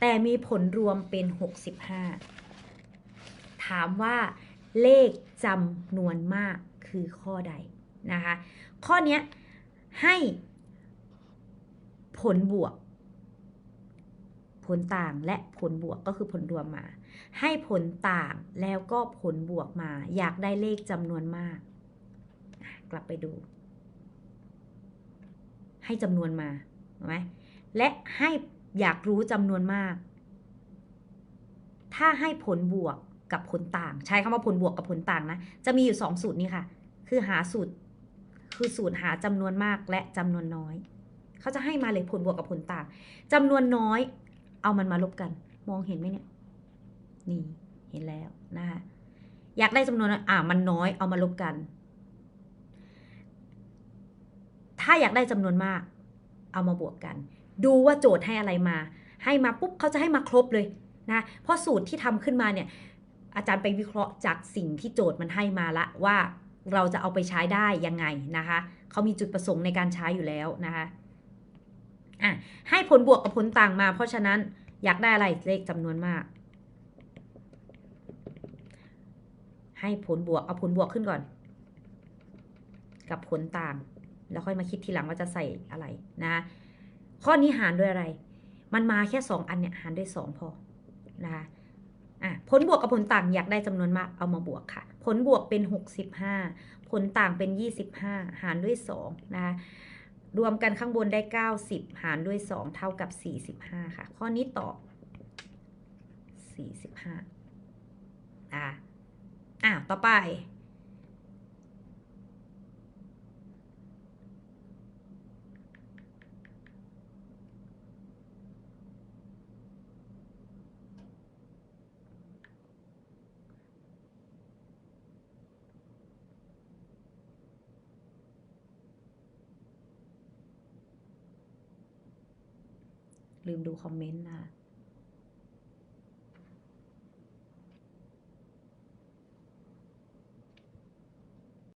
แต่มีผลรวมเป็น 65 ถามว่าเลขจำนวนมากคือข้อใดนะคะ ข้อนี้ให้ผลบวก ผลต่างและผลบวกก็คือผลรวมมา ให้ผลต่างแล้วก็ผลบวกมา อยากได้เลขจำนวนมาก กลับไปดู ให้จำนวนมาไหมและให้ อยากรู้จำนวนมาก ถ้าให้ผลบวกกับผลต่าง ใช้คำว่าผลบวกกับผลต่างนะ จะมีอยู่สองสูตรนี้ค่ะ คือหาสูตร คือสูตรหาจำนวนมากและจำนวนน้อย เขาจะให้มาเลยผลบวกกับผลต่างจำนวนน้อย เอามันมาลบกัน มองเห็นไหมเนี่ย นี่เห็นแล้วนะคะอยากได้จำนวนน้อยอ่ามันน้อยเอามาลบกัน ถ้าอยากได้จำนวนมาก เอามาบวกกัน ดูว่าโจทย์ให้อะไรมา ให้มาปุ๊บเขาจะให้มาครบเลยนะเพราะสูตรที่ทำขึ้นมาเนี่ยอาจารย์ไปวิเคราะห์จากสิ่งที่โจทย์มันให้มาละว่าเราจะเอาไปใช้ได้ยังไงนะคะเขามีจุดประสงค์ในการใช้อยู่แล้วนะคะอะให้ผลบวกกับผลต่างมา เพราะฉะนั้นอยากได้อะไรเลขจำนวนมาก ให้ผลบวกเอาผลบวกขึ้นก่อน กับผลต่าง แล้วค่อยมาคิดทีหลังว่าจะใส่อะไรนะ ข้อนี้หารด้วยอะไร มันมาแค่ 2 อันเนี่ยหารด้วย 2 พอนะคะอะผลบวกกับผลต่างอยากได้จำนวนมากเอามาบวกค่ะ ผลบวกเป็น 65 ผลต่างเป็น 25 หารด้วย2นะคะรวมกันข้างบนได้ 90 หารด้วย 2 เท่ากับ 45 ค่ะ ข้อนี้ตอบ 45อะอะต่อไป ลืมดูคอมเมนต์นะคะ